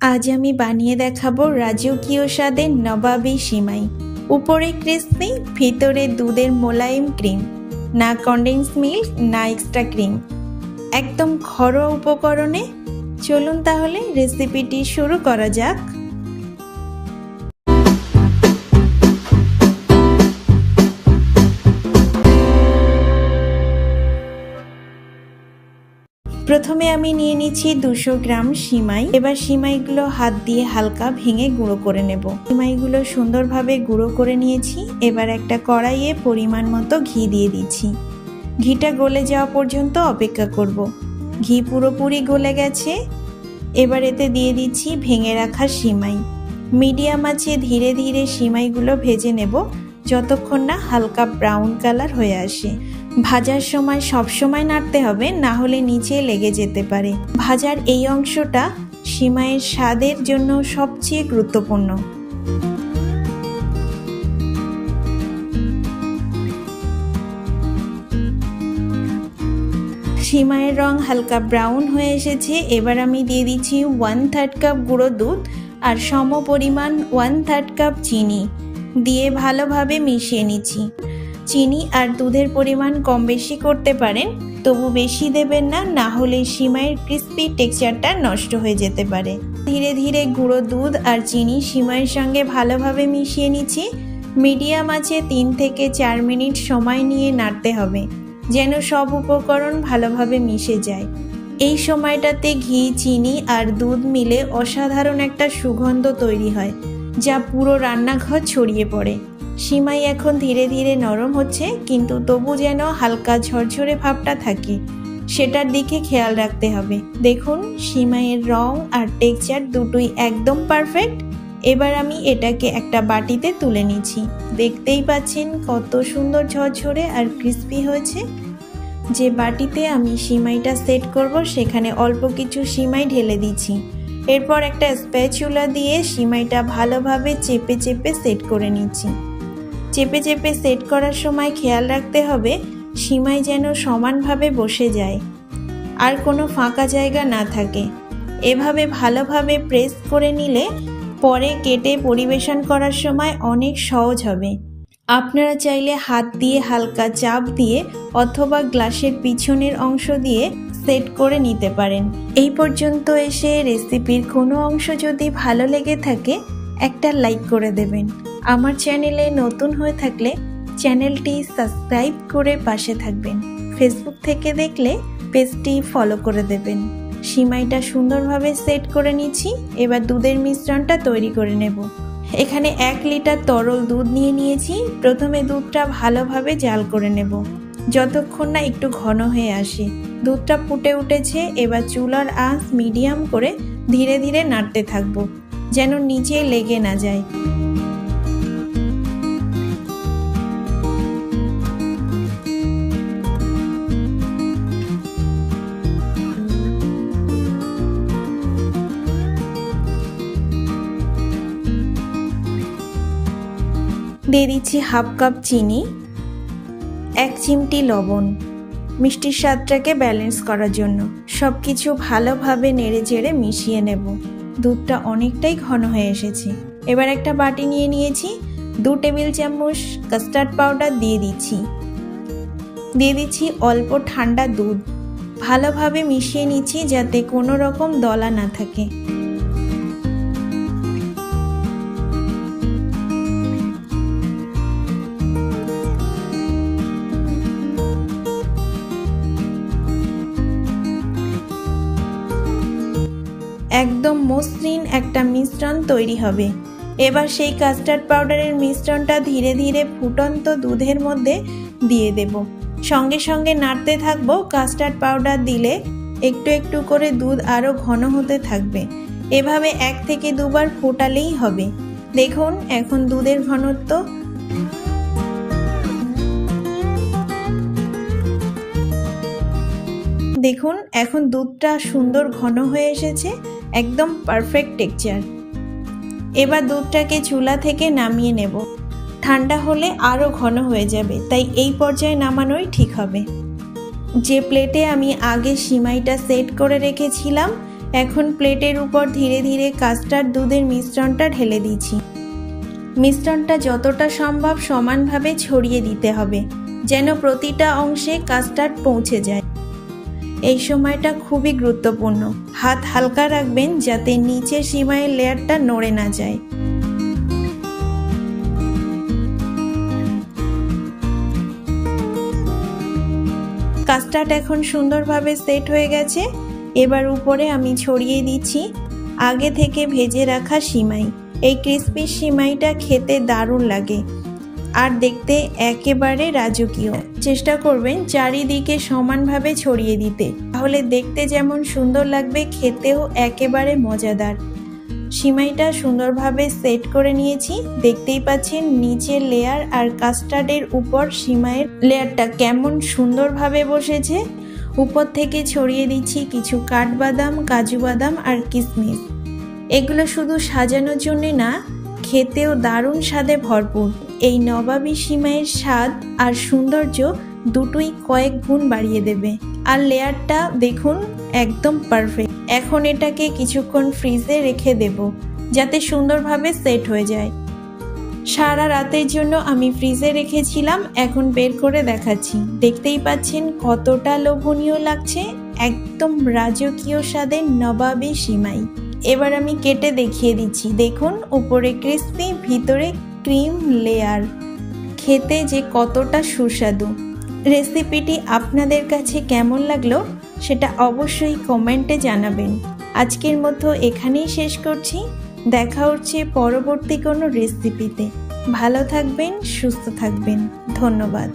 আজ আমি বানিয়ে দেখাবো রাজকীয় স্বাদের নবাবী সিমাই। উপরে ক্রিসপি ভিতরে দুধের মোলায়েম ক্রিম না কন্ডেন্স মিল্ক না এক্সট্রা ক্রিম একদম ঘরোয়া উপকরণে। চলুন তাহলে রেসিপিটি শুরু করা যাক। প্রথমে আমি নিয়ে নিচ্ছি দুশো গ্রাম সিমাই। এবার সিমাইগুলো হাত দিয়ে হালকা ভেঙে গুঁড়ো করে নেব। সিমাইগুলো সুন্দরভাবে গুঁড়ো করে নিয়েছি। এবার একটা কড়াইয়ে পরিমাণ মতো ঘি দিয়ে দিচ্ছি। ঘিটা গলে যাওয়া পর্যন্ত অপেক্ষা করব। ঘি পুরোপুরি গলে গেছে। এবার এতে দিয়ে দিচ্ছি ভেঙে রাখা সিমাই। মিডিয়াম আছে ধীরে ধীরে সিমাইগুলো ভেজে নেব। যতক্ষণ না হালকা ব্রাউন কালার হয়ে আসে। ভাজার সময় সব সময় নাড়তে হবে, না হলে নিচে লেগে যেতে পারে। ভাজার এই অংশটা সিমাইয়ের স্বাদের জন্য সবচেয়ে গুরুত্বপূর্ণ। সিমাইয়ের রং হালকা ব্রাউন হয়ে এসেছে। এবার আমি দিয়ে দিচ্ছি ওয়ান থার্ড কাপ গুঁড়ো দুধ আর সম পরিমাণ ওয়ান থার্ড কাপ চিনি। দিয়ে ভালোভাবে মিশিয়ে নিচ্ছি। চিনি আর দুধের পরিমাণ কম বেশি করতে পারেন, তবু বেশি দেবেন না না হলে সিমাইয়ের ক্রিস্পি টেক্সচারটা নষ্ট হয়ে যেতে পারে। ধীরে ধীরে গুঁড়ো দুধ আর চিনি সিমাইয়ের সঙ্গে ভালোভাবে মিশিয়ে নিচ্ছি। মিডিয়াম আছে তিন থেকে চার মিনিট সময় নিয়ে নাড়তে হবে, যেন সব উপকরণ ভালোভাবে মিশে যায়। এই সময়টাতে ঘি, চিনি আর দুধ মিলে অসাধারণ একটা সুগন্ধ তৈরি হয়। যা পুরো রান্নাঘর ছড়িয়ে পড়ে। সিমাই এখন ধীরে ধীরে নরম হচ্ছে, কিন্তু তবু যেন হালকা ঝরঝরে ভাবটা থাকে। সেটার দিকে খেয়াল রাখতে হবে। দেখুন, সিমাইয়ের রং আর টেক্সচার দুটোই একদম পারফেক্ট। এবার আমি এটাকে একটা বাটিতে তুলে নিচ্ছি। দেখতেই পাচ্ছেন কত সুন্দর ঝরঝরে আর ক্রিস্পি হয়েছে। যে বাটিতে আমি সিমাইটা সেট করব, সেখানে অল্প কিছু সিমাই ঢেলে দিচ্ছি। এরপর একটা স্প্যাচুলা দিয়ে সিমাইটা ভালোভাবে চেপে চেপে সেট করে নিচ্ছি। চেপে চেপে সেট করার সময় খেয়াল রাখতে হবে, সিমাই যেন সমানভাবে বসে যায় আর কোনো ফাঁকা জায়গা না থাকে। এভাবে ভালোভাবে প্রেস করে নিলে পরে কেটে পরিবেশন করার সময় অনেক সহজ হবে। আপনারা চাইলে হাত দিয়ে হালকা চাপ দিয়ে অথবা গ্লাসের পিছনের অংশ দিয়ে সেট করে নিতে পারেন। এই পর্যন্ত এসে রেসিপির কোনো অংশ যদি ভালো লেগে থাকে, একটা লাইক করে দেবেন। আমার চ্যানেলে নতুন হয়ে থাকলে চ্যানেলটি সাবস্ক্রাইব করে পাশে থাকবেন। ফেসবুক থেকে দেখলে পেজটি ফলো করে দেবেন। সিমাইটা সুন্দরভাবে সেট করে নিচ্ছি এবার দুধের মিশ্রণটা তৈরি করে নেব। এখানে এক লিটার তরল দুধ নিয়ে নিয়েছি, প্রথমে দুধটা ভালোভাবে জাল করে নেব। যতক্ষণ না একটু ঘন হয়ে আসে। দুধটা ফুটে উঠেছে, এবার চুলার আঁচ মিডিয়াম করে ধীরে ধীরে নাড়তে থাকব, যেন নিচে লেগে না যায়। দিয়ে দিচ্ছি হাফ কাপ চিনি, এক চিমটি লবণ। মিষ্টির স্বাদটাকে ব্যালেন্স করার জন্য সব কিছু ভালোভাবে নেড়ে চেড়ে মিশিয়ে নেব। দুধটা অনেকটাই ঘন হয়ে এসেছে। এবার একটা বাটি নিয়ে নিয়েছি। দু টেবিল চামচ কাস্টার্ড পাউডার দিয়ে দিচ্ছি। দিয়ে দিচ্ছি অল্প ঠান্ডা দুধ। ভালোভাবে মিশিয়ে নিচ্ছি যাতে কোনো রকম দলা না থাকে। একদম মসৃণ একটা মিশ্রণ তৈরি হবে। এবার সেই কাস্টার্ড পাউডারের মিশ্রণটা ধীরে ধীরে ফুটন্ত দুধের মধ্যে দিয়ে দেব। সঙ্গে সঙ্গে নাড়তে থাকব কাস্টার্ড পাউডার দিলে একটু একটু করে দুধ আরও ঘন হতে থাকবে। এভাবে এক থেকে দুবার ফোটালেই হবে। দেখুন, এখন দুধের ঘনত্ব দেখুন, এখন দুধটা সুন্দর ঘন হয়ে এসেছে। একদম পারফেক্ট টেক্সচার এবার দুধটাকে চুলা থেকে নামিয়ে নেব। ঠান্ডা হলে আরও ঘন হয়ে যাবে, তাই এই পর্যায়ে নামানোই ঠিক হবে। যে প্লেটে আমি আগে সিমাইটা সেট করে রেখেছিলাম, এখন প্লেটের উপর ধীরে ধীরে কাস্টার্ড দুধের মিশ্রণটা ঢেলে দিচ্ছি। মিশ্রণটা যতটা সম্ভব সমানভাবে ছড়িয়ে দিতে হবে, যেন প্রতিটা অংশে কাস্টার্ড পৌঁছে যায়। এই সময়টা খুবই গুরুত্বপূর্ণ। হাত হালকা রাখবেন যাতে নিচের সীমায়ের লেয়ারটা নড়ে না যায়। কাস্টার্ড এখন সুন্দরভাবে সেট হয়ে গেছে। এবার উপরে আমি ছড়িয়ে দিচ্ছি আগে থেকে ভেজে রাখা সিমাই। এই ক্রিসপি সিমাইটা খেতে দারুণ লাগে। আর দেখতে একেবারে রাজকীয়। চেষ্টা করবেন চারিদিকে সমানভাবে ছড়িয়ে দিতে। তাহলে দেখতে যেমন সুন্দর লাগবে, খেতেও একেবারে মজাদার। সিমাইটা সুন্দরভাবে সেট করে নিয়েছি। দেখতেই পাচ্ছেন নিচের লেয়ার আর কাস্টার্ডের উপর সিমাইয়ের লেয়ারটা কেমন সুন্দরভাবে বসেছে। উপর থেকে ছড়িয়ে দিচ্ছি কিছু কাঠবাদাম, কাজু বাদাম আর কিশমিশ এগুলো শুধু সাজানোর জন্যে না, খেতেও দারুণ স্বাদে ভরপুর। এই নবাবী সিমাইয়ের স্বাদ আর সৌন্দর্য দুটোই কয়েক গুণ বাড়িয়ে দেবে। আর লেয়ারটা দেখুন একদম পারফেক্ট এখন এটাকে কিছুক্ষণ ফ্রিজে রেখে দেব, যাতে সুন্দরভাবে সেট হয়ে যায়। সারা রাতের জন্য আমি ফ্রিজে রেখেছিলাম, এখন বের করে দেখাচ্ছি। দেখতেই পাচ্ছেন কতটা লোভনীয় লাগছে, একদম রাজকীয় স্বাদের নবাবী সিমাই। এবার আমি কেটে দেখিয়ে দিচ্ছি। দেখুন, উপরে ক্রিস্পি ভিতরে ক্রিম লেয়ার। খেতে যে কতটা সুস্বাদু। রেসিপিটি আপনাদের কাছে কেমন লাগল সেটা অবশ্যই কমেন্টে জানাবেন। আজকের মতো এখানেই শেষ করছি। দেখা হচ্ছে পরবর্তী কোনো রেসিপিতে। ভালো থাকবেন, সুস্থ থাকবেন। ধন্যবাদ।